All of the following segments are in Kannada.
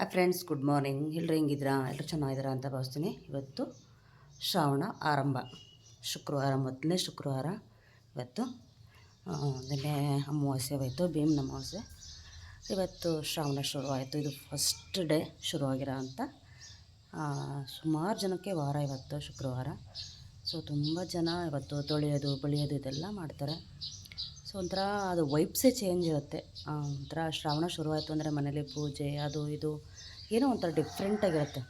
ಹಾಯ್ ಫ್ರೆಂಡ್ಸ್ ಗುಡ್ ಮಾರ್ನಿಂಗ್ ಎಲ್ಲರೂ ಹೆಂಗಿದ್ದೀರಾ? ಎಲ್ಲರೂ ಚೆನ್ನಾಗಿದ್ದೀರಾ ಅಂತ ಭಾವಿಸ್ತೀನಿ. ಇವತ್ತು ಶ್ರಾವಣ ಆರಂಭ. ಶುಕ್ರವಾರ ಮೊದಲನೇ ಶುಕ್ರವಾರ. ಇವತ್ತು ಆ, ನಿನ್ನೆ ಅಮಾವಾಸ್ಯೆ ಹೋಯಿತು ಭೀಮ್ ಅಮಾವಾಸ್ಯೆ. ಇವತ್ತು ಶ್ರಾವಣ ಶುರುವಾಯಿತು. ಇದು ಫಸ್ಟ್ ಡೇ ಶುರುವಾಗಿರೋ ಅಂತ. ಸುಮಾರು ಜನಕ್ಕೆ ವಾರ ಇವತ್ತು ಶುಕ್ರವಾರ. ಸೊ ತುಂಬ ಜನ ಇವತ್ತು ತೊಳೆಯೋದು ಬಳಿಯೋದು ಇದೆಲ್ಲ ಮಾಡ್ತಾರೆ. ಸೊ ಒಂಥರ ಅದು ವೈಬ್ಸೇ ಚೇಂಜ್ ಇರುತ್ತೆ. ಒಂಥರ ಶ್ರಾವಣ ಶುರುವಾಯಿತು ಅಂದರೆ ಮನೇಲಿ ಪೂಜೆ, ಅದು ಇದು, ಏನೋ ಒಂಥರ ಡಿಫ್ರೆಂಟಾಗಿರುತ್ತೆ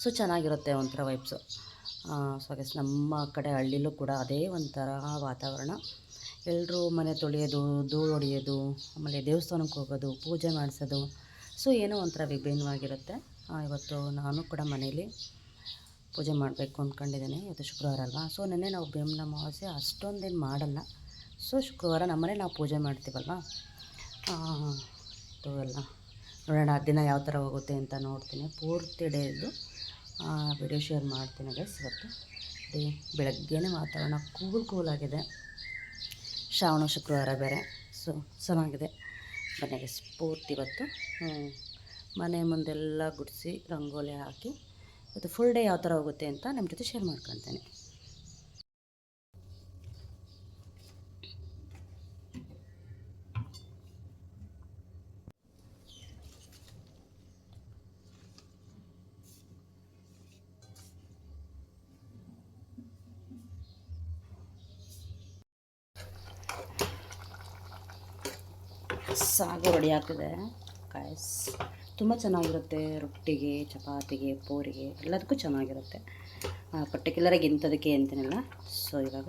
ಸೊ ಚೆನ್ನಾಗಿರುತ್ತೆ ಒಂಥರ ವೈಬ್ಸು ಸೊ ಹಾಗೆ ನಮ್ಮ ಕಡೆ ಹಳ್ಳಿಲೂ ಕೂಡ ಅದೇ ಒಂಥರ ವಾತಾವರಣ. ಎಲ್ಲರೂ ಮನೆ ತೊಳೆಯೋದು, ಧೂಳು ಹೊಡೆಯೋದು, ಆಮೇಲೆ ದೇವಸ್ಥಾನಕ್ಕೆ ಹೋಗೋದು, ಪೂಜೆ ಮಾಡಿಸೋದು. ಸೊ ಏನೋ ಒಂಥರ ವಿಭಿನ್ನವಾಗಿರುತ್ತೆ. ಇವತ್ತು ನಾನು ಕೂಡ ಮನೇಲಿ ಪೂಜೆ ಮಾಡಬೇಕು ಅಂದ್ಕೊಂಡಿದ್ದೀನಿ ಇವತ್ತು ಶುಕ್ರವಾರ ಅಲ್ವಾ? ಸೊ ನೆನ್ನೆ ನಾವು ಬೇಮನ ಅಮಾವಾಸ್ಯೆ ಅಷ್ಟೊಂದೇನು ಮಾಡಲ್ಲ. ಸೊ ಶುಕ್ರವಾರ ನಮ್ಮನೆ ನಾವು ಪೂಜೆ ಮಾಡ್ತೀವಲ್ವಾ? ಎಲ್ಲ. ನೋಡೋಣ, ಆ ದಿನ ಯಾವ ಥರ ಹೋಗುತ್ತೆ ಅಂತ ನೋಡ್ತೀನಿ. ಪೂರ್ತಿ ಡೇದು ವಿಡಿಯೋ ಶೇರ್ ಮಾಡ್ತೀನಿ ಗೈಸ್ ಇವತ್ತು. ಡೇ ಬೆಳಗ್ಗೆನೇ ವಾತಾವರಣ ಕೂಲ್ ಕೂಲಾಗಿದೆ ಶ್ರಾವಣ, ಶುಕ್ರವಾರ ಬೇರೆ. ಸೊ, ಚೆನ್ನಾಗಿದೆ. ಮನೆಗೆ ಸ್ಫೂರ್ತಿ ಇವತ್ತು ಮನೆ ಮುಂದೆಲ್ಲ ಗುಡಿಸಿ, ರಂಗೋಲಿ ಹಾಕಿ, ಇವತ್ತು ಫುಲ್ ಡೇ ಯಾವ ಥರ ಹೋಗುತ್ತೆ ಅಂತ ನಿಮ್ಮ ಜೊತೆ ಶೇರ್ ಮಾಡ್ಕೊತೀನಿ. ಸಾಗು ರೆಡಿ ಆಗ್ತದೆ ಕಾಯ್ಸ್ ತುಂಬ ಚೆನ್ನಾಗಿರುತ್ತೆ ರೊಟ್ಟಿಗೆ, ಚಪಾತಿಗೆ, ಪೂರಿಗೆ, ಎಲ್ಲದಕ್ಕೂ ಚೆನ್ನಾಗಿರುತ್ತೆ. ಪರ್ಟಿಕ್ಯುಲರಾಗಿ ಇಂಥದಕ್ಕೆ ಅಂತೇನಿಲ್ಲ ಸೊ ಇವಾಗ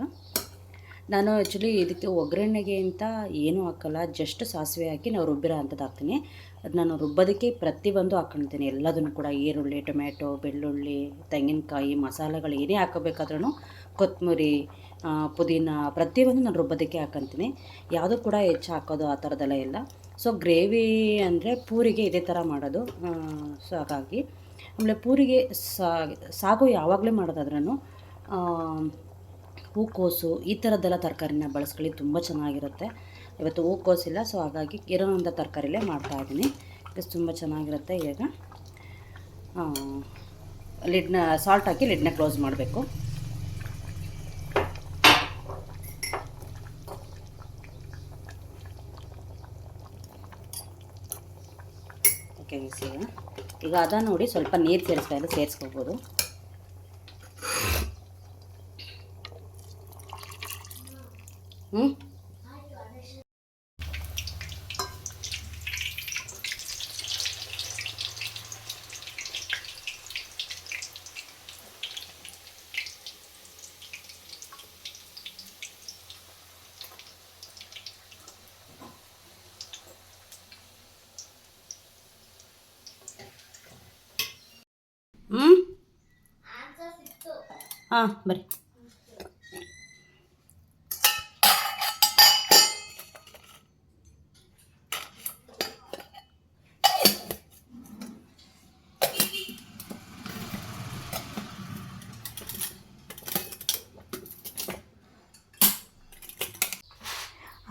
ನಾನು ಆ್ಯಕ್ಚುಲಿ ಇದಕ್ಕೆ ಒಗ್ಗರಣೆಗೆ ಅಂತ ಏನೂ ಹಾಕಲ್ಲ ಜಸ್ಟ್ ಸಾಸಿವೆ ಹಾಕಿ ನಾವು ರುಬ್ಬಿರೋ ಅಂಥದ್ದು ಹಾಕ್ತೀನಿ. ಅದು ನಾನು ರುಬ್ಬೋದಕ್ಕೆ ಪ್ರತಿಯೊಂದು ಹಾಕ್ಕೊಳ್ತೀನಿ ಎಲ್ಲದನ್ನು ಕೂಡ ಈರುಳ್ಳಿ, ಟೊಮ್ಯಾಟೊ, ಬೆಳ್ಳುಳ್ಳಿ, ತೆಂಗಿನಕಾಯಿ, ಮಸಾಲೆಗಳು ಏನೇ ಹಾಕೋಬೇಕಾದ್ರೂ ಕೊತ್ತಂಬರಿ ಪುದೀನ ಪ್ರತಿಯೊಂದು ನಾನು ರುಬ್ಬೋದಕ್ಕೆ ಹಾಕ್ಕೊಂತೀನಿ ಯಾವುದೂ ಕೂಡ ಹೆಚ್ಚು ಹಾಕೋದು ಆ ಥರದ್ದೆಲ್ಲ ಇಲ್ಲ. ಸೊ ಗ್ರೇವಿ ಅಂದರೆ ಪೂರಿಗೆ ಇದೇ ಥರ ಮಾಡೋದು. ಸೊ ಹಾಗಾಗಿ ಆಮೇಲೆ ಪೂರಿಗೆ ಸಾಗು ಯಾವಾಗಲೇ ಮಾಡೋದಾದ್ರೂ ಹೂಕೋಸು ಈ ಥರದ್ದೆಲ್ಲ ತರಕಾರಿನ ಬಳಸ್ಕೊಳ್ಳಿ, ತುಂಬ ಚೆನ್ನಾಗಿರುತ್ತೆ. ಇವತ್ತು ಹೂಕೋಸಿಲ್ಲ ಸೊ ಹಾಗಾಗಿ ಇರೋಂಥ ತರಕಾರಿಲೇ ಮಾಡ್ತಾಯಿದ್ದೀನಿ ಇದು ತುಂಬ ಚೆನ್ನಾಗಿರುತ್ತೆ ಈಗ. ಲಿಡ್ನ ಸಾಲ್ಟ್ ಹಾಕಿ ಲಿಡ್ನ ಕ್ಲೋಸ್ ಮಾಡಬೇಕು. ಈಗ ಅದ ನೋಡಿ ಸ್ವಲ್ಪ ನೀರು ಸೇರಿಸ್ತಾ ಇಲ್ಲ ಸೇರಿಸ್ಕೋಬೋದು. ಹ್ಞೂ ಹ್ಞೂ ಹಾಂ ಬರ್ರಿ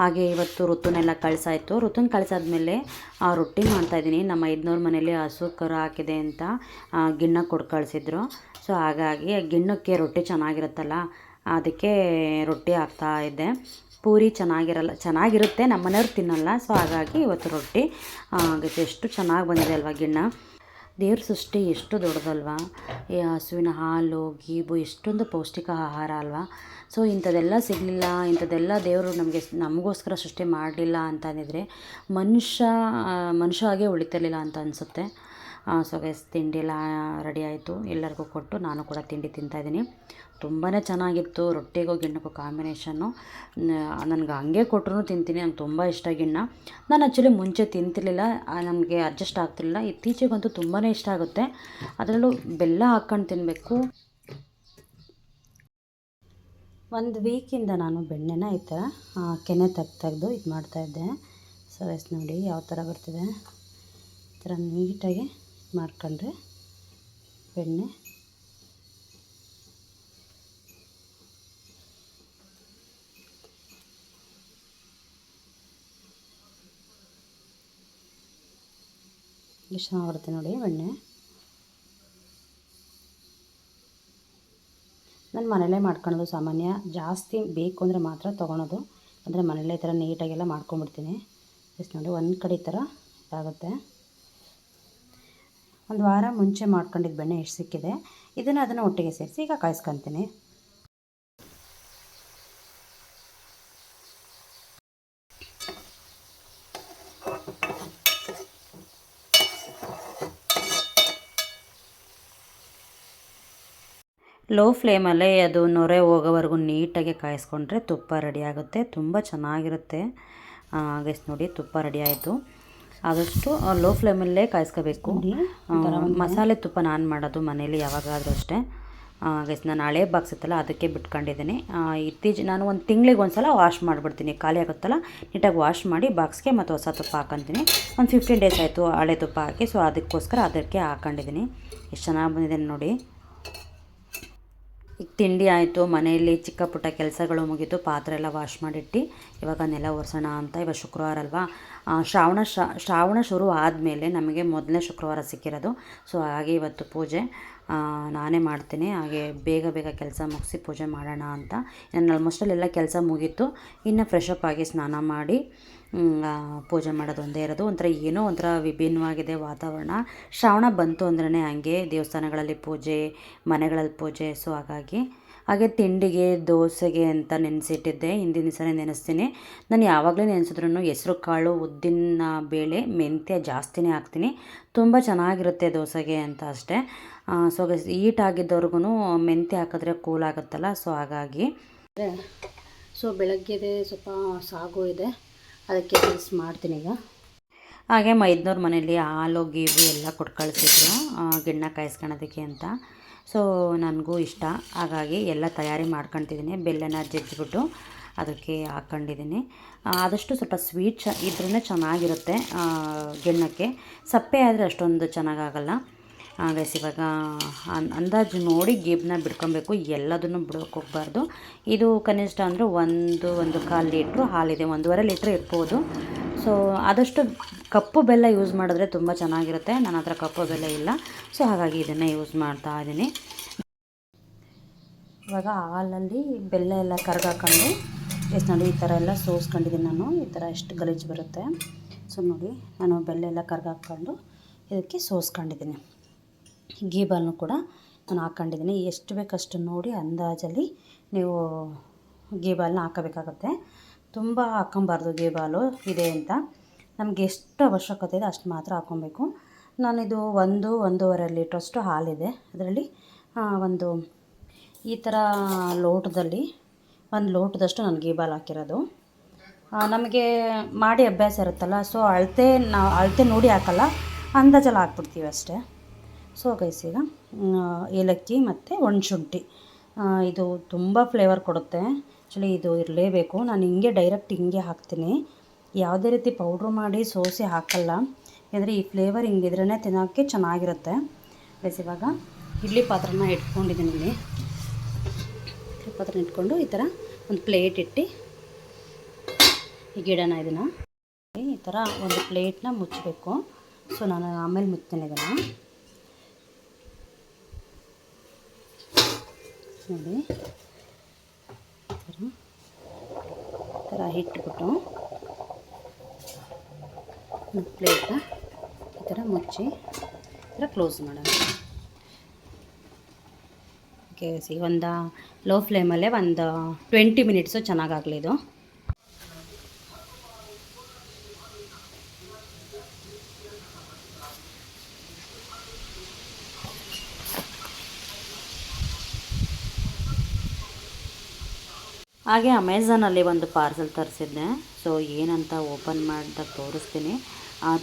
ಹಾಗೆ ಇವತ್ತು ಋತುನೆಲ್ಲ ಕಳಿಸಾಯಿತು. ಋತುನ ಕಳಿಸಾದ್ಮೇಲೆ, ಆ ರೊಟ್ಟಿ ಮಾಡ್ತಾಯಿದ್ದೀನಿ. ನಮ್ಮ ಐದ್ನೂರು ಮನೇಲಿ ಹಸು ಕರು ಹಾಕಿದೆ ಅಂತ ಗಿಣ್ಣ ಕೊಟ್ಟು ಕಳಿಸಿದ್ರು. ಸೊ, ಹಾಗಾಗಿ ಗಿಣ್ಣಕ್ಕೆ ರೊಟ್ಟಿ ಚೆನ್ನಾಗಿರುತ್ತಲ್ಲ, ಅದಕ್ಕೆ ರೊಟ್ಟಿ ಹಾಕ್ತಾ ಇದ್ದೆ. ಪೂರಿ ಚೆನ್ನಾಗಿರಲ್ಲ, ಚೆನ್ನಾಗಿರುತ್ತೆ ನಮ್ಮ ಮನೆಯವ್ರು ತಿನ್ನಲ್ಲ. ಸೊ, ಹಾಗಾಗಿ ಇವತ್ತು ರೊಟ್ಟಿ ಎಷ್ಟು ಚೆನ್ನಾಗಿ ಬಂದಿದೆ ಅಲ್ವಾ ಗಿಣ್ಣ? ದೇವ್ರ ಸೃಷ್ಟಿ ಎಷ್ಟು ದೊಡ್ಡದಲ್ವಾ? ಈ ಹಸುವಿನ ಹಾಲು, ಗೀಬು, ಎಷ್ಟೊಂದು ಪೌಷ್ಟಿಕ ಆಹಾರ ಅಲ್ವಾ? ಸೊ ಇಂಥದ್ದೆಲ್ಲ ಸಿಗಲಿಲ್ಲ, ಇಂಥದ್ದೆಲ್ಲ ದೇವರು ನಮಗೆ ನಮಗೋಸ್ಕರ ಸೃಷ್ಟಿ ಮಾಡಲಿಲ್ಲ ಅಂತಂದಿದ್ರೆ ಮನುಷ್ಯ ಮನುಷ್ಯ ಹಾಗೆ ಉಳಿತಿರ್ಲಿಲ್ಲ ಅಂತ ಅನಿಸುತ್ತೆ. ಸೊ ಗೈಸ್ ತಿಂಡಿ ಎಲ್ಲ ರೆಡಿ ಆಯಿತು. ಎಲ್ಲರಿಗೂ ಕೊಟ್ಟು ನಾನು ಕೂಡ ತಿಂಡಿ ತಿಂತಾಯಿದ್ದೀನಿ ತುಂಬಾ ಚೆನ್ನಾಗಿತ್ತು. ರೊಟ್ಟಿಗೂ ಗಿಣ್ಣಕ್ಕೂ ಕಾಂಬಿನೇಷನ್ನು. ನನಗೆ ಹಂಗೆ ಕೊಟ್ಟರು ತಿಂತೀನಿ. ನಂಗೆ ತುಂಬ ಇಷ್ಟ ಗಿಣ್ಣ. ನಾನು ಆ್ಯಕ್ಚುಲಿ ಮುಂಚೆ ತಿಂತಿರ್ಲಿಲ್ಲ. ನಮಗೆ ಅಡ್ಜಸ್ಟ್ ಆಗ್ತಿರ್ಲಿಲ್ಲ. ಇತ್ತೀಚೆಗಂತೂ ತುಂಬಾ ಇಷ್ಟ ಆಗುತ್ತೆ. ಅದರಲ್ಲೂ ಬೆಲ್ಲ ಹಾಕ್ಕೊಂಡು ತಿನ್ನಬೇಕು ಒಂದು ವೀಕಿಂದ ನಾನು ಬೆಣ್ಣೆನ ಈ ಥರ ಕೆನೆ ತೆಗ್ದು ತೆಗೆದು ಇದು ಮಾಡ್ತಾಯಿದ್ದೆ ಸೊ ಎಸ್ ನೋಡಿ ಯಾವ ಥರ ಬರ್ತಿದೆ. ಈ ಥರ ನೀಟಾಗಿ ಮಾಡ್ಕೊಂಡ್ರೆ ಬೆಣ್ಣೆ. ಎಷ್ಟು ಬರುತ್ತೆ ನೋಡಿ, ಬೆಣ್ಣೆ. ನಾನು ಮನೇಲೇ ಮಾಡ್ಕೊಳ್ಳೋದು ಸಾಮಾನ್ಯ. ಜಾಸ್ತಿ ಬೇಕು ಅಂದರೆ ಮಾತ್ರ ತೊಗೊಳೋದು. ಅಂದರೆ ಮನೇಲೇ ಈ ಥರ ನೀಟಾಗೆಲ್ಲ ಮಾಡ್ಕೊಂಬಿಡ್ತೀನಿ ಎಷ್ಟು ನೋಡಿ, ಒಂದು ಕಡೆ ಥರ ಇದಾಗುತ್ತೆ. ಒಂದು ವಾರ ಮುಂಚೆ ಮಾಡ್ಕೊಂಡಿದ್ದ ಬೆಣ್ಣೆ ಎಷ್ಟು ಸಿಕ್ಕಿದೆ, ಇದನ್ನು ಅದನ್ನು ಒಟ್ಟಿಗೆ ಸೇರಿಸಿ ಈಗ ಕಾಯಿಸ್ಕೊತೀನಿ. ಲೋ ಫ್ಲೇಮಲ್ಲೇ ಅದು ನೊರೆ ಹೋಗೋವರೆಗೂ ನೀಟಾಗಿ ಕಾಯಿಸ್ಕೊಂಡ್ರೆ ತುಪ್ಪ ರೆಡಿ ಆಗುತ್ತೆ, ತುಂಬ ಚೆನ್ನಾಗಿರುತ್ತೆ. ಗೈಸ್ ನೋಡಿ, ತುಪ್ಪ ರೆಡಿ ಆಯಿತು. ಆದಷ್ಟು ಲೋ ಫ್ಲೇಮಲ್ಲೇ ಕಾಯಿಸ್ಕೋಬೇಕು. ಮಸಾಲೆ ತುಪ್ಪ ನಾನು ಮಾಡೋದು ಮನೇಲಿ ಯಾವಾಗಾದರೂ ಅಷ್ಟೇ. ಗೈಸ್ ನಾನು ಹಳೆ ಬಾಕ್ಸ್ ಇತ್ತಲ್ಲ ಅದಕ್ಕೆ ಬಿಟ್ಕೊಂಡಿದ್ದೀನಿ. ಇತ್ತೀಚೆ ನಾನು ಒಂದು ತಿಂಗಳಿಗೆ ಒಂದು ಸಲ ವಾಶ್ ಮಾಡಿಬಿಡ್ತೀನಿ. ಖಾಲಿ ಆಗುತ್ತಲ್ಲ ನೀಟಾಗಿ ವಾಶ್ ಮಾಡಿ ಬಾಕ್ಸ್ಗೆ ಮತ್ತು ಹೊಸ ತುಪ್ಪ ಹಾಕೊತೀನಿ. ಒಂದು ಫಿಫ್ಟೀನ್ ಡೇಸ್ ಆಯಿತು ಹಳೆ ತುಪ್ಪ ಹಾಕಿ ಸೊ ಅದಕ್ಕೋಸ್ಕರ ಅದಕ್ಕೆ ಹಾಕೊಂಡಿದ್ದೀನಿ. ಎಷ್ಟು ಚೆನ್ನಾಗಿ ಬಂದಿದೆ ನೋಡಿ. ಈಗ ತಿಂಡಿ ಆಯಿತು, ಮನೆಯಲ್ಲಿ ಚಿಕ್ಕ ಪುಟ್ಟ ಕೆಲಸಗಳು ಮುಗಿತು, ಪಾತ್ರೆ ಎಲ್ಲ ವಾಶ್ ಮಾಡಿಟ್ಟು, ಇವಾಗ ನೆಲ ಒರೆಸೋಣ ಅಂತ ಇವಾಗ ಶುಕ್ರವಾರ ಅಲ್ವಾ? ಶ್ರಾವಣ ಶ್ರಾವಣ ಶುರು ಆದಮೇಲೆ ನಮಗೆ ಮೊದಲನೇ ಶುಕ್ರವಾರ ಸಿಕ್ಕಿರೋದು. ಸೊ ಹಾಗೆ ಇವತ್ತು ಪೂಜೆ. ನಾನೇ ಮಾಡ್ತೀನಿ. ಹಾಗೆ ಬೇಗ ಬೇಗ ಕೆಲಸ ಮುಗಿಸಿ ಪೂಜೆ ಮಾಡೋಣ ಅಂತ. ನಾನು ಆಲ್ಮೋಸ್ಟ್ ಅಲ್ಲೆಲ್ಲ ಕೆಲಸ ಮುಗೀತು. ಇನ್ನು ಫ್ರೆಶ್ ಅಪ್ ಆಗಿ ಸ್ನಾನ ಮಾಡಿ ಪೂಜೆ ಮಾಡೋದು ಒಂದೇ ಇರೋದು. ಒಂಥರ ಏನೋ ಒಂಥರ ವಿಭಿನ್ನವಾಗಿದೆ ವಾತಾವರಣ. ಶ್ರಾವಣ ಬಂತು ಅಂದ್ರೆ ಹಂಗೆ ದೇವಸ್ಥಾನಗಳಲ್ಲಿ ಪೂಜೆ, ಮನೆಗಳಲ್ಲಿ ಪೂಜೆ, ಸೊ ಹಾಗಾಗಿ. ಹಾಗೆ ತಿಂಡಿಗೆ, ದೋಸೆಗೆ ಅಂತ ನೆನೆಸಿಟ್ಟಿದ್ದೆ. ಹಿಂದಿನ ದಿವಸನೇ ನೆನೆಸ್ತೀನಿ. ನಾನು ಯಾವಾಗಲೇ ನೆನೆಸಿದ್ರು ಹೆಸ್ರು, ಕಾಳು, ಉದ್ದಿನ ಬೇಳೆ, ಮೆಂತ್ಯ ಜಾಸ್ತಿನೇ ಹಾಕ್ತೀನಿ. ತುಂಬ ಚೆನ್ನಾಗಿರುತ್ತೆ ದೋಸೆಗೆ ಅಂತ ಅಷ್ಟೇ. ಸೊ ಈಟ್ ಆಗಿದ್ದವ್ರಿಗೂ ಮೆಂತ್ಯ ಹಾಕಿದ್ರೆ ಕೂಲ್ ಆಗುತ್ತಲ್ಲ, ಸೊ ಹಾಗಾಗಿ. ಸೊ ಬೆಳಗ್ಗೆದೆ ಸ್ವಲ್ಪ ಸಾಗು ಇದೆ. ಅದಕ್ಕೆ ಮಿಕ್ಸ್ ಮಾಡ್ತೀನಿ ಈಗ. ಹಾಗೆ ಮೈದ್ನವ್ರ ಮನೇಲಿ ಹಾಲು ಗೀವು ಎಲ್ಲ ಕೊಟ್ಟು ಕಳಿಸಿದ್ರು. ಗಿಣ್ಣ ಕಾಯಿಸ್ಕೊಳೋದಕ್ಕೆ ಅಂತ. ಸೊ ನನಗೂ ಇಷ್ಟ. ಹಾಗಾಗಿ ಎಲ್ಲ ತಯಾರಿ ಮಾಡ್ಕೊತಿದ್ದೀನಿ. ಬೆಲ್ಲನ ಜಜ್ಜಿಬಿಟ್ಟು ಅದಕ್ಕೆ ಹಾಕ್ಕೊಂಡಿದ್ದೀನಿ ಆದಷ್ಟು ಸ್ವಲ್ಪ ಸ್ವೀಟ್ ಚ ಇದ್ರೇ ಚೆನ್ನಾಗಿರುತ್ತೆ ಗಿಣ್ಣಕ್ಕೆ. ಸಪ್ಪೆ ಆದರೆ ಅಷ್ಟೊಂದು ಚೆನ್ನಾಗಾಗಲ್ಲ. ಗೈಸ್ ಇವಾಗ ಅಂದಾಜು ನೋಡಿ ಗೇಬ್ನ ಬಿಡ್ಕೊಬೇಕು. ಎಲ್ಲದನ್ನು ಬಿಡೋಕೆ ಹೋಗ್ಬಾರ್ದು. ಇದು ಕನಿಷ್ಠ ಅಂದರೆ ಒಂದು ಒಂದು ಕಾಲು ಲೀಟ್ರು ಹಾಲಿದೆ. ಒಂದೂವರೆ ಲೀಟ್ರ್ ಇರ್ಬೋದು. ಸೊ ಆದಷ್ಟು ಕಪ್ಪು ಬೆಲ್ಲ ಯೂಸ್ ಮಾಡಿದ್ರೆ ತುಂಬ ಚೆನ್ನಾಗಿರುತ್ತೆ. ನನ್ನ ಹತ್ರ ಕಪ್ಪು ಬೆಲ್ಲ ಇಲ್ಲ. ಸೊ ಹಾಗಾಗಿ ಇದನ್ನೇ ಯೂಸ್ ಮಾಡ್ತಾ ಇದ್ದೀನಿ. ಇವಾಗ ಹಾಲಲ್ಲಿ ಬೆಲ್ಲ ಎಲ್ಲ ಕರ್ಗಾಕೊಂಡು ಎಷ್ಟು ನೋಡಿ, ಈ ಥರ ಎಲ್ಲ ಸೋಸ್ಕೊಂಡಿದ್ದೀನಿ ನಾನು. ಈ ಥರ ಎಷ್ಟು ಗಲೀಜು ಬರುತ್ತೆ. ಸೊ ನೋಡಿ, ನಾನು ಬೆಲ್ಲ ಎಲ್ಲ ಕರ್ಗಾಕೊಂಡು ಇದಕ್ಕೆ ಸೋಸ್ಕೊಂಡಿದ್ದೀನಿ. ಗೀ ಬಾಲ್ನು ಕೂಡ ನಾನು ಹಾಕ್ಕೊಂಡಿದ್ದೀನಿ. ಎಷ್ಟು ಬೇಕಷ್ಟು ನೋಡಿ ಅಂದಾಜಲ್ಲಿ ನೀವು ಗೀ ಬಾಲ್ನ ಹಾಕಬೇಕಾಗತ್ತೆ. ತುಂಬ ಹಾಕ್ಕೊಬಾರ್ದು ಗೀಬಾಲು ಇದೆ ಅಂತ. ನಮಗೆ ಎಷ್ಟು ಅವಶ್ಯಕತೆ ಇದೆ ಅಷ್ಟು ಮಾತ್ರ ಹಾಕ್ಕೊಬೇಕು. ನಾನಿದು ಒಂದು, ಒಂದೂವರೆ ಲೀಟ್ರಷ್ಟು ಹಾಲಿದೆ. ಅದರಲ್ಲಿ ಒಂದು ಈ ಥರ ಲೋಟದಲ್ಲಿ, ಒಂದು ಲೋಟದಷ್ಟು ನಾನು ಗೀಬಾಲ್ ಹಾಕಿರೋದು. ನಮಗೆ ಮಾಡಿ ಅಭ್ಯಾಸ ಇರುತ್ತಲ್ಲ, ಸೊ ಅಳತೆ ನಾವು, ಅಳತೆ ನೋಡಿ ಹಾಕಲ್ಲ, ಅಂದಾಜಲ್ಲಿ ಹಾಕ್ಬಿಡ್ತೀವಿ ಅಷ್ಟೇ. ಸೊ ಗೈಸ್ ಈಗ ಏಲಕ್ಕಿ ಮತ್ತು ಒಣಶುಂಠಿ. ಇದು ತುಂಬ ಫ್ಲೇವರ್ ಕೊಡುತ್ತೆ. ಆ್ಯಕ್ಚುಲಿ ಇದು ಇರಲೇಬೇಕು. ನಾನು ಹಿಂಗೆ ಡೈರೆಕ್ಟ್ ಹಿಂಗೆ ಹಾಕ್ತೀನಿ. ಯಾವುದೇ ರೀತಿ ಪೌಡ್ರ್ ಮಾಡಿ ಸೋಸಿ ಹಾಕಲ್ಲ. ಯಾಕಂದರೆ ಈ ಫ್ಲೇವರ್ ಹಿಂಗಿದ್ರೇ ತಿನ್ನೋಕ್ಕೆ ಚೆನ್ನಾಗಿರುತ್ತೆ. ಗೈಸ್ ಇವಾಗ ಇಡ್ಲಿ ಪಾತ್ರನ ಇಟ್ಕೊಂಡಿದ್ದೀನಿ ಇಲ್ಲಿ. ಇಡ್ಲಿ ಪಾತ್ರನ ಇಟ್ಕೊಂಡು ಈ ಥರ ಒಂದು ಪ್ಲೇಟ್ ಇಟ್ಟು ಈ ಗಿಡನ ಇದನ್ನು ಈ ಥರ ಒಂದು ಪ್ಲೇಟ್ನ ಮುಚ್ಚಬೇಕು. ಸೊ ನಾನು ಆಮೇಲೆ ಮುಚ್ತೀನಿ ಇದನ್ನು. ನೋಡಿ. ಥರ ಇಟ್ಬಿಟ್ಟು ಪ್ಲೇಟ್ನ ಈ ಥರ ಮುಚ್ಚಿ ಈ ಥರ ಕ್ಲೋಸ್ ಮಾಡೋಣ. ಓಕೆ ಸಿ ಒಂದು ಲೋ ಫ್ಲೇಮಲ್ಲೇ ಒಂದು ಟ್ವೆಂಟಿ ಮಿನಿಟ್ಸು ಚೆನ್ನಾಗಾಗಲಿ ಇದು. ಹಾಗೆ ಅಮೆಝಾನಲ್ಲಿ ಒಂದು ಪಾರ್ಸೆಲ್ ತರಿಸಿದ್ದೆ. ಸೊ ಏನಂತ ಓಪನ್ ಮಾಡಿದಾಗ ತೋರಿಸ್ತೀನಿ.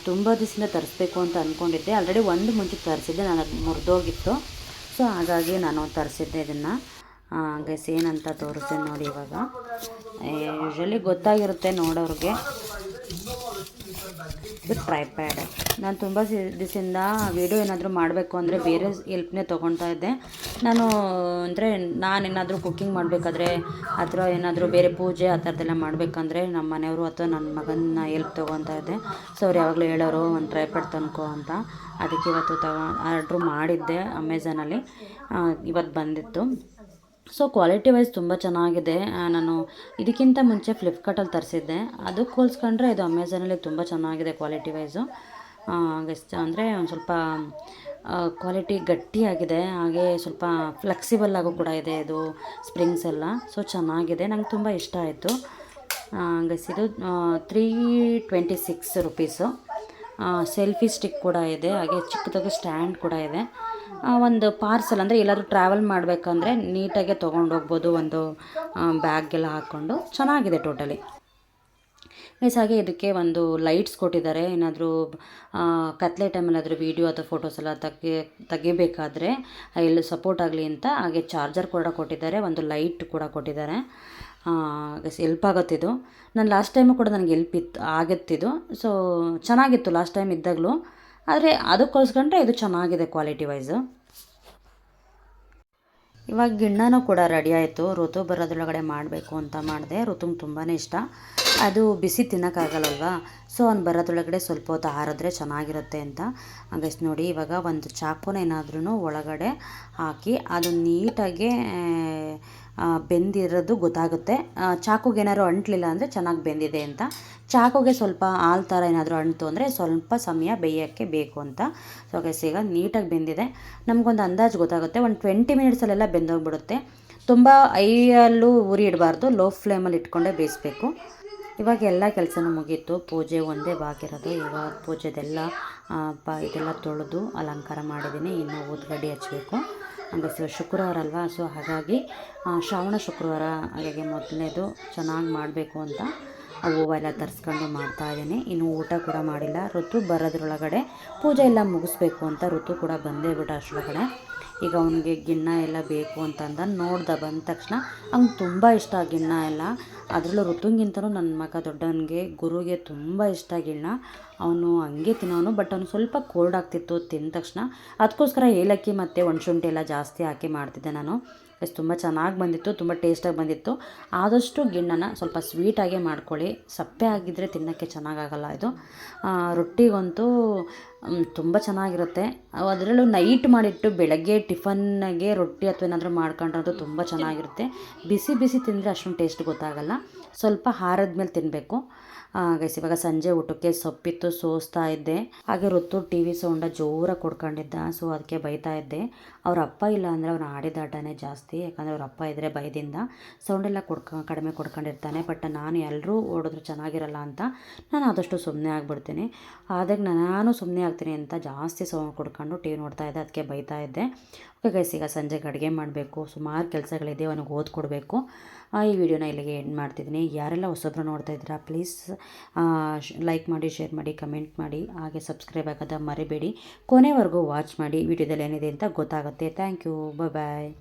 ತುಂಬ ದಿವಸದಿಂದ ತರಿಸ್ಬೇಕು ಅಂತ ಅಂದ್ಕೊಂಡಿದ್ದೆ ಆಲ್ರೆಡಿ ಒಂದು ಮುಂಚೆ ತರಿಸಿದ್ದೆ. ನಾನು ಅದು ಮುರಿದೋಗಿತ್ತು. ಸೊ ಹಾಗಾಗಿ ನಾನು ತರಿಸಿದ್ದೆ ಇದನ್ನು. ಗೈಸ್ ಏನಂತ ತೋರಿಸ್ತೀನಿ ನೋಡಿ ಇವಾಗ. ಯೂಶ್ವಲಿ ಗೊತ್ತಾಗಿರುತ್ತೆ ನೋಡೋರಿಗೆ. ಇದು ಟ್ರೈಪ್ಯಾಡ್ ನಾನು ತುಂಬ ದಿವಸದಿಂದ ವೀಡಿಯೋ ಏನಾದರೂ ಮಾಡಬೇಕು ಅಂದರೆ ಬೇರೆ ಹೆಲ್ಪ್ನೇ ತೊಗೊಳ್ತಾ ಇದ್ದೆ. ನಾನು, ಅಂದರೆ ನಾನೇನಾದರೂ ಕುಕ್ಕಿಂಗ್ ಮಾಡಬೇಕಾದ್ರೆ, ಅಥವಾ ಏನಾದರೂ ಬೇರೆ ಪೂಜೆ ಆ ಥರದ್ದೆಲ್ಲ ಮಾಡಬೇಕಂದ್ರೆ ನಮ್ಮ ಮನೆಯವರು ಅಥವಾ ನನ್ನ ಮಗನ ಎಲ್ಪ್ ತೊಗೊತಾ ಇದ್ದೆ. ಸೊ ಅವ್ರು ಯಾವಾಗಲೂ ಹೇಳೋರು, ಒಂದು ಟ್ರೈಪ್ಯಾಡ್ ತಂದ್ಕೊ ಅಂತ. ಅದಕ್ಕೆ ಇವತ್ತು ತಗೊ ಆರ್ಡ್ರು ಮಾಡಿದ್ದೆ ಅಮೆಝಾನಲ್ಲಿ ಇವತ್ತು ಬಂದಿತ್ತು. ಸೊ ಕ್ವಾಲಿಟಿ ವೈಸ್ ತುಂಬ ಚೆನ್ನಾಗಿದೆ. ನಾನು ಇದಕ್ಕಿಂತ ಮುಂಚೆ ಫ್ಲಿಪ್ಕಾರ್ಟಲ್ಲಿ ತರಿಸಿದ್ದೆ. ಅದಕ್ಕೆ ಹೋಲಿಸ್ಕೊಂಡ್ರೆ ಇದು ಅಮೆಝಾನಲ್ಲಿ ತುಂಬ ಚೆನ್ನಾಗಿದೆ ಕ್ವಾಲಿಟಿ ವೈಸು ಎಷ್ಟು ಅಂದರೆ ಒಂದು ಸ್ವಲ್ಪ ಕ್ವಾಲಿಟಿ ಗಟ್ಟಿಯಾಗಿದೆ. ಹಾಗೆ ಸ್ವಲ್ಪ ಫ್ಲೆಕ್ಸಿಬಲ್ ಆಗೂ ಕೂಡ ಇದೆ ಇದು ಸ್ಪ್ರಿಂಗ್ಸ್ ಎಲ್ಲ. ಸೊ ಚೆನ್ನಾಗಿದೆ. ನಂಗೆ ತುಂಬ ಇಷ್ಟ ಆಯಿತು. ಗಸ್ ಇದು three twenty six rupees selfie stick ಕೂಡ ಇದೆ. ಹಾಗೆ ಚಿಕ್ಕದಾಗಿ ಸ್ಟ್ಯಾಂಡ್ ಕೂಡ ಇದೆ. ಒಂದು ಪಾರ್ಸಲ್ ಅಂದರೆ ಎಲ್ಲಾದರೂ ಟ್ರಾವೆಲ್ ಮಾಡಬೇಕಂದ್ರೆ ನೀಟಾಗೆ ತೊಗೊಂಡು ಹೋಗ್ಬೋದು ಒಂದು ಬ್ಯಾಗೆಲ್ಲ ಹಾಕ್ಕೊಂಡು ಚೆನ್ನಾಗಿದೆ ಟೋಟಲಿ ಗೈಸ್ ಹಾಗೆ ಇದಕ್ಕೆ ಒಂದು ಲೈಟ್ಸ್ ಕೊಟ್ಟಿದ್ದಾರೆ. ಏನಾದರೂ ಕತ್ಲೆ ಟೈಮಲ್ಲಾದರೂ ವೀಡಿಯೋ ಅಥವಾ ಫೋಟೋಸ್ ಎಲ್ಲ ತೆಗೆ, ತೆಗಿಬೇಕಾದ್ರೆ ಎಲ್ಲೂ ಸಪೋರ್ಟ್ ಆಗಲಿ ಅಂತ ಹಾಗೆ ಚಾರ್ಜರ್ ಕೂಡ ಕೊಟ್ಟಿದ್ದಾರೆ. ಒಂದು ಲೈಟ್ ಕೂಡ ಕೊಟ್ಟಿದ್ದಾರೆ. ಎಲ್ಪ್ ಆಗುತ್ತಿದ್ದು ನಾನು ಲಾಸ್ಟ್ ಟೈಮು ಕೂಡ ನನಗೆ ಎಲ್ಪ್ ಇತ್ತು ಆಗುತ್ತಿದ್ದು ಸೊ ಚೆನ್ನಾಗಿತ್ತು ಲಾಸ್ಟ್ ಟೈಮ್ ಇದ್ದಾಗಲೂ. ಆದರೆ ಅದಕ್ಕೋಸ್ಕೊಂಡ್ರೆ ಇದು ಚೆನ್ನಾಗಿದೆ ಕ್ವಾಲಿಟಿ ವೈಸು ಇವಾಗ ಗಿಣ್ಣನೂ ಕೂಡ ರೆಡಿ ಆಯಿತು. ಋತು ಬರೋದ್ರೊಳಗಡೆ ಮಾಡಬೇಕು ಅಂತ ಮಾಡಿದೆ. ಋತುಂಗೆ ತುಂಬಾ ಇಷ್ಟ. ಅದು ಬಿಸಿ ತಿನ್ನೋಕ್ಕಾಗಲ್ಲಲ್ವಾ? ಸೊ ಅವ್ನು ಬರೋದ್ರೊಳಗಡೆ ಸ್ವಲ್ಪ ಹೊತ್ತು ಹಾರಿದ್ರೆ ಚೆನ್ನಾಗಿರುತ್ತೆ ಅಂತ. ಹಂಗಸ್ ನೋಡಿ, ಇವಾಗ ಒಂದು ಚಾಕುನ ಏನಾದ್ರೂ ಒಳಗಡೆ ಹಾಕಿ ಅದು ನೀಟಾಗಿ ಬೆಂದಿರೋದು ಗೊತ್ತಾಗುತ್ತೆ. ಚಾಕುಗೆ ಏನಾದ್ರು ಅಂಟಲಿಲ್ಲ ಅಂದರೆ ಚೆನ್ನಾಗಿ ಬೆಂದಿದೆ ಅಂತ. ಚಾಕುಗೆ ಸ್ವಲ್ಪ ಹಾಲು ಥರ ಏನಾದರೂ ಅಂಟು ಅಂದರೆ ಸ್ವಲ್ಪ ಸಮಯ ಬೇಯೋಕ್ಕೆ ಬೇಕು ಅಂತ. ಸೊ ಗೈಸ್ ಈಗ ನೀಟಾಗಿ ಬೆಂದಿದೆ. ನಮಗೊಂದು ಅಂದಾಜು ಗೊತ್ತಾಗುತ್ತೆ. ಒಂದು ಟ್ವೆಂಟಿ ಮಿನಿಟ್ಸಲ್ಲೆಲ್ಲ ಬೆಂದೋಗ್ಬಿಡುತ್ತೆ. ತುಂಬ ಐಯಲ್ಲೂ ಉರಿ ಇಡಬಾರ್ದು. ಲೋ ಫ್ಲೇಮಲ್ಲಿ ಇಟ್ಕೊಂಡೇ ಬೇಯಿಸ್ಬೇಕು. ಇವಾಗ ಎಲ್ಲ ಕೆಲಸನೂ ಮುಗೀತು. ಪೂಜೆ ಒಂದೇ ಬಾಕಿರೋದು ಇವಾಗ ಪೂಜೆದೆಲ್ಲ ಇದೆಲ್ಲ ತೊಳೆದು ಅಲಂಕಾರ ಮಾಡಿದ್ದೀನಿ ಇನ್ನು ಊದ್ಗಡ್ಡಿ ಹಚ್ಚಬೇಕು ಸ ಶುಕ್ರವಾರ ಅಲ್ವಾ ಸೊ ಹಾಗಾಗಿ ಶ್ರಾವಣ ಶುಕ್ರವಾರ ಹಾಗಾಗಿ ಮೊದಲನೇದು ಚೆನ್ನಾಗಿ ಮಾಡಬೇಕು ಅಂತ ಹೂವು ಎಲ್ಲ ತರಿಸ್ಕೊಂಡು ಮಾಡ್ತಾಯಿದ್ದೀನಿ ಇನ್ನು ಊಟ ಕೂಡ ಮಾಡಿಲ್ಲ. ಋತು ಬರೋದ್ರೊಳಗಡೆ ಪೂಜೆ ಎಲ್ಲ ಮುಗಿಸ್ಬೇಕು ಅಂತ ಋತು ಕೂಡ ಬಂದೇ ಬಿಟ್ಟ ಅಷ್ಟರೊಳಗಡೆ. ಈಗ ಅವನಿಗೆ ಗಿಣ್ಣ ಎಲ್ಲ ಬೇಕು ಅಂತಂದ ನೋಡ್ದ ಬಂದ ತಕ್ಷಣ ಅವ್ನಿಗೆ ತುಂಬ ಇಷ್ಟ ಗಿಣ್ಣ ಎಲ್ಲ. ಅದರಲ್ಲೂ ಋತುಂಗಿಂತಲೂ ನನ್ನ ಮಗ ದೊಡ್ಡವನಿಗೆ ಗುರುಗೆ ತುಂಬ ಇಷ್ಟ ಗಿಣ್ಣ ಅವನು ಹಂಗೆ ತಿನ್ನೋನು, ಬಟ್ ಅವನು ಸ್ವಲ್ಪ ಕೋಲ್ಡ್ ಆಗ್ತಿತ್ತು ತಿಂದ ತಕ್ಷಣ. ಅದಕ್ಕೋಸ್ಕರ ಏಲಕ್ಕಿ ಮತ್ತು ಒಣಶುಂಠಿ ಎಲ್ಲ ಜಾಸ್ತಿ ಹಾಕಿ ಮಾಡ್ತಿದ್ದೆ ನಾನು. ಎಸ್, ತುಂಬ ಚೆನ್ನಾಗಿ ಬಂದಿತ್ತು, ತುಂಬ ಟೇಸ್ಟಾಗಿ ಬಂದಿತ್ತು. ಆದಷ್ಟು ಗಿಣ್ಣನ ಸ್ವಲ್ಪ ಸ್ವೀಟಾಗೆ ಮಾಡ್ಕೊಳ್ಳಿ. ಸಪ್ಪೆ ಆಗಿದ್ದರೆ ತಿನ್ನೋಕ್ಕೆ ಚೆನ್ನಾಗಾಗಲ್ಲ ಇದು. ರೊಟ್ಟಿಗಂತೂ ತುಂಬ ಚೆನ್ನಾಗಿರುತ್ತೆ. ಅದರಲ್ಲೂ ನೈಟ್ ಮಾಡಿಟ್ಟು ಬೆಳಗ್ಗೆ ಟಿಫನ್ಗೆ ರೊಟ್ಟಿ ಅಥವಾ ಏನಾದರೂ ಮಾಡ್ಕೊಂಡ್ರಂತೂ ತುಂಬ ಚೆನ್ನಾಗಿರುತ್ತೆ. ಬಿಸಿ ಬಿಸಿ ತಿಂದರೆ ಅಷ್ಟೊಂದು ಟೇಸ್ಟ್ ಗೊತ್ತಾಗಲ್ಲ. ಸ್ವಲ್ಪ ಹಾರದ ಮೇಲೆ ತಿನ್ನಬೇಕು ಗೈಸ್ ಇವಾಗ ಸಂಜೆ ಊಟಕ್ಕೆ ಸೊಪ್ಪಿತ್ತು ಸೋಸ್ತಾ ಇದ್ದೆ ಹಾಗೆ ಋತು ಟಿ ವಿ ಸೌಂಡ ಜೋರಾಗಿ ಕೊಡ್ಕೊಂಡಿದ್ದ ಸೊ ಅದಕ್ಕೆ ಬೈತಾ ಇದ್ದೆ. ಅವ್ರ ಅಪ್ಪ ಇಲ್ಲ ಅಂದರೆ ಅವ್ನು ಆಡಿದಾಟನೇ ಜಾಸ್ತಿ, ಯಾಕಂದರೆ ಅವ್ರ ಅಪ್ಪ ಇದ್ದರೆ ಭಯದಿಂದ ಸೌಂಡೆಲ್ಲ ಕೊಡ್ಕ, ಕಡಿಮೆ ಕೊಡ್ಕೊಂಡಿರ್ತಾನೆ. ಬಟ್ ನಾನು ಎಲ್ಲರೂ ಓಡಿದ್ರು ಚೆನ್ನಾಗಿರಲ್ಲ ಅಂತ ನಾನು ಆದಷ್ಟು ಸುಮ್ಮನೆ ಆಗಿಬಿಡ್ತೀನಿ. ಆದಾಗ ನಾನು ಸುಮ್ಮನೆ ಆಗ್ತೀನಿ ಅಂತ ಜಾಸ್ತಿ ಸೌಂಡ್ ಕೊಡ್ಕೊಂಡು ಟಿ ವಿ ನೋಡ್ತಾ ಇದ್ದೆ, ಅದಕ್ಕೆ ಬೈತಾ ಇದ್ದೆ. ಓಕೆ ಗೈಸ್ ಈಗ ಸಂಜೆಗೆ ಅಡುಗೆ ಮಾಡಬೇಕು, ಸುಮಾರು ಕೆಲಸಗಳಿದೆ, ಅವನಿಗೆ ಓದ್ಕೊಡ್ಬೇಕು ಈ ವಿಡಿಯೋನ ಇಲ್ಲಿಗೆ ಎಂಡ್ ಮಾಡ್ತಿದ್ದೀನಿ. ಯಾರೆಲ್ಲ ಹೊಸೊಬ್ರು ನೋಡ್ತಾ ಇದ್ದೀರಾ ಪ್ಲೀಸ್ ಲೈಕ್ ಮಾಡಿ ಶೇರ್ ಮಾಡಿ ಕಮೆಂಟ್ ಮಾಡಿ, ಹಾಗೆ ಸಬ್ಸ್ಕ್ರೈಬ್ ಆಗೋದ ಮರಿಬೇಡಿ. ಕೊನೆವರೆಗೂ ವಾಚ್ ಮಾಡಿ, ವಿಡಿಯೋದಲ್ಲಿ ಏನಿದೆ ಅಂತ ಗೊತ್ತಾಗುತ್ತೆ. Thank you bye